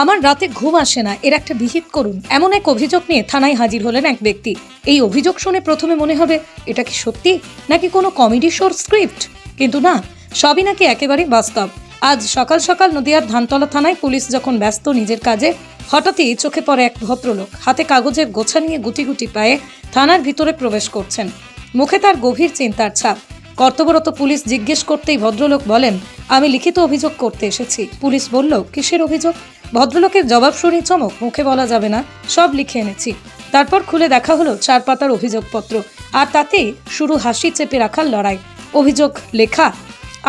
আমার রাতে ঘুম আসে না, এর একটা বিহিত করুন। এমন এক অভিযোগ নিয়ে থানায় হাজির হলেন এক ব্যক্তি। এই অভিযোগ শুনে প্রথমে মনে হবে, এটা কি সত্যি, নাকি কোনো কমেডি শোর স্ক্রিপ্ট? কিন্তু না, সবই নাকি একেবারেই বাস্তব। আজ সকাল সকাল নদিয়ার ধানতলা থানায় পুলিশ যখন ব্যস্ত নিজের কাজে, হঠাৎই চোখে পড়ে এক ভদ্রলোক। হাতে কাগজের গোছা নিয়ে গুটি গুটি পায়ে থানার ভিতরে প্রবেশ করছেন। মুখে তার গভীর চিন্তার ছাপ। কর্তব্যরত পুলিশ জিজ্ঞেস করতেই ভদ্রলোক বলেন, আমি লিখিত অভিযোগ করতে এসেছি। পুলিশ বলল, কিসের অভিযোগ? ভদ্রলোকের জবাব শুনি চমক মুখে বলা যাবে না, সব লিখে এনেছি। তারপর খুলে দেখা হলো চার পাতার অভিযোগপত্র, আর তাতেই শুরু হাসি চেপে রাখার লড়াই। অভিযোগ, লেখা,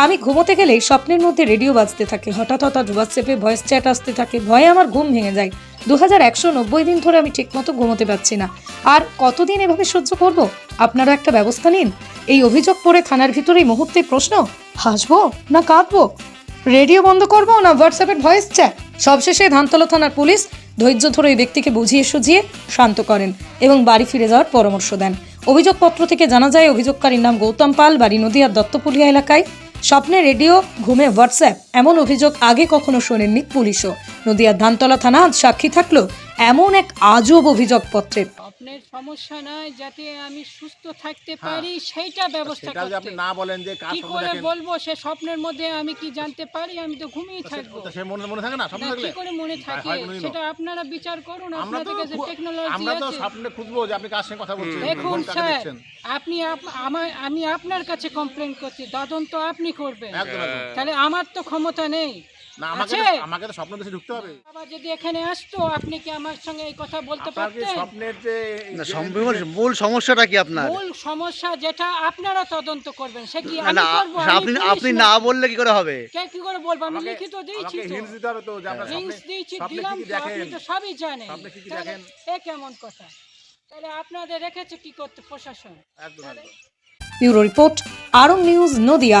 আমি ঘুমোতে গেলেই স্বপ্নের মধ্যে রেডিও বাজতে থাকে, হঠাৎ হঠাৎ হোয়াটসঅ্যাপে ভয়েস চ্যাট আসতে থাকে, ভয়ে আমার ঘুম ভেঙে যায়। দু হাজার একশো নব্বই দিন ধরে আমি ঠিকমতো ঘুমোতে পারছি না। আর কতদিন এভাবে সহ্য করব? আপনারা একটা ব্যবস্থা নিন। এই অভিযোগ পড়ে থানার ভিতরে মুহূর্তে প্রশ্ন, হাসবো না কাঁদবো? রেডিও বন্ধ করব না হোয়াটসঅ্যাপের ভয়েস চ্যাট? সবশেষে ধানতলা থানার পুলিশ ধৈর্য ধরে ওই ব্যক্তিকে বুঝিয়ে সুঝিয়ে শান্ত করেন এবং বাড়ি ফিরে যাওয়ার পরামর্শ দেন। অভিযোগপত্র থেকে জানা যায়, অভিযোগকারীর নাম গৌতম পাল, বাড়ি নদীয়ার দত্তপুলিয়া এলাকায়। স্বপ্নে রেডিও, ঘুমে হোয়াটসঅ্যাপ, এমন অভিযোগ আগে কখনো শোনেননি পুলিশও। নদীয়ার ধানতলা থানা আজ সাক্ষী থাকল এমন এক আজব অভিযোগপত্রের আপনার সমস্যা নয় যাতে আমি সুস্থ থাকতে পারি সেইটা ব্যবস্থা হ্যাঁ। যদি আপনি না বলেন যে কি করে বলব সে স্বপ্নের মধ্যে আমি কি জানতে পারি? আমি তো ঘুমিয়ে থাকব। সে মনে মনে থাকে না? স্বপ্ন কি করে মনে থাকে? সেটা আপনারা বিচার করুন। তো আপনাদের কাছে টেকনোলজি আমরা তো স্বপ্নে খুঁজবো যে আপনি কার সঙ্গে কথা বলছেন দেখুন স্যার আপনি আমার আমি আপনার কাছে কমপ্লেন করছি। তদন্ত আপনি করবেন। তাহলে আমার তো ক্ষমতা নেই। না আমাকে আছে? আমাকে তো স্বপ্ন দেশে ঢুকতে হবে। বাবা যদি এখানে আসতো আপনি কি আমার সঙ্গে এই কথা বলতে আপনার কি পারতেন? স্বপ্নের যে না যে- মূল সমস্যাটা কি আপনার? মূল সমস্যা যেটা আপনারা তদন্ত করবেন সে কি না, আমি না করব? আপনি আপনি না। না বললে কি করে হবে? কে কি করে বলব? আমি আমাকে- লিখিত দিয়েছি আমাকে তো। hints দিতে হবে তো যে আপনার লিঙ্কস স্বপ্নে দিয়েছি স্বপ্নে দিলাম কি কি তো আপনি দেখেন তো সবই জানেন। স্বপ্নে কি কি তাহলে দেখেন? এ কেমন কথা? তাহলে আপনাদের রেখেছে কি করতে প্রশাসন? একদম একদম। ব্যুরো রিপোর্ট আরং নিউজ নদিয়া।